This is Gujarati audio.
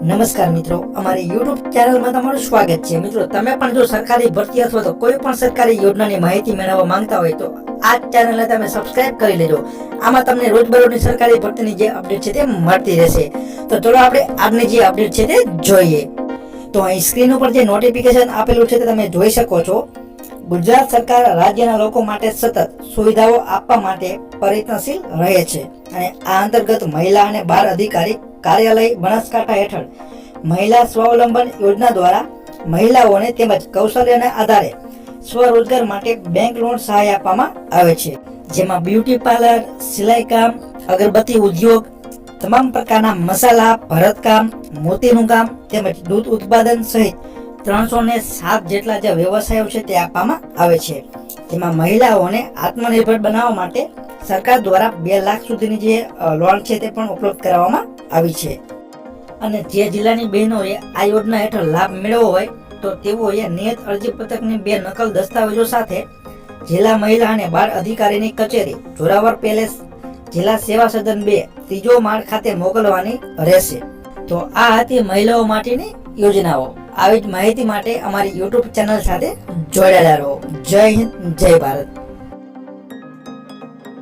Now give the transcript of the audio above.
નમસ્કાર મિત્રો, અમારી યુટ્યુબ ચેનલમાં તમારું સ્વાગત છે. મિત્રો, તમે પણ જો સરકારી ભરતી અથવા તો કોઈ પણ સરકારી યોજનાની માહિતી મેળવવા માંગતા હોય તો આ ચેનલને તમે સબસ્ક્રાઇબ કરી લેજો. આમાં તમને રોજબરોજની સરકારી ભરતીની જે અપડેટ છે તે મળતી રહેશે. તો ચલો આપણે આજની જે અપડેટ છે તે જોઈએ. તો અહીં સ્ક્રીન ઉપર જે નોટિફિકેશન આપેલું છે તે તમે જોઈ શકો છો. ગુજરાત સરકાર રાજ્યના લોકો માટે સતત સુવિધાઓ આપવા માટે પ્રયત્નશીલ રહે છે. અને આ અંતર્ગત મહિલા અને બાળ અધિકારી કાર્યાલય બનાસકાંઠા હેઠળ મહિલા સ્વાવલંબન યોજના દ્વારા મહિલાઓને તેમજ કૌશલ્યના આધારે સ્વરોજગાર માટે બેંક લોન સહાય આપવામાં આવે છે. જેમાં બ્યુટી પાર્લર, સિલાઈ કામ, અગરબત્તી ઉદ્યોગ, તમામ પ્રકારના મસાલા, ભરતકામ, મોતીનું કામ તેમજ દૂધ ઉત્પાદન સહિત ત્રણસો ને સાત જેટલા જે વ્યવસાયો છે તે આપવામાં આવે છે. જેમાં મહિલાઓને આત્મનિર્ભર બનાવવા માટે સરકાર દ્વારા બે લાખ સુધીની જે લોન છે તે પણ ઉપલબ્ધ કરાવવામાં આવી છે. અને જે જિલ્લાની બહેનોએ આ યોજના હેઠળ લાભ મેળવવો હોય તો તેઓએ નિયત અરજી પત્રકની બે નકલ દસ્તાવેજો સાથે જિલ્લા મહિલા અને બાળ અધિકારીની કચેરી, જોરાવર પેલેસ, જિલ્લા સેવા સદન બે, ત્રીજો માળ ખાતે મોકલવાની રહેશે. તો આ હતી મહિલાઓ માટેની યોજનાઓ. આવી જ માહિતી માટે અમારી યુટ્યુબ ચેનલ સાથે જોડાયેલા રહો. જય હિન્દ, જય ભારત.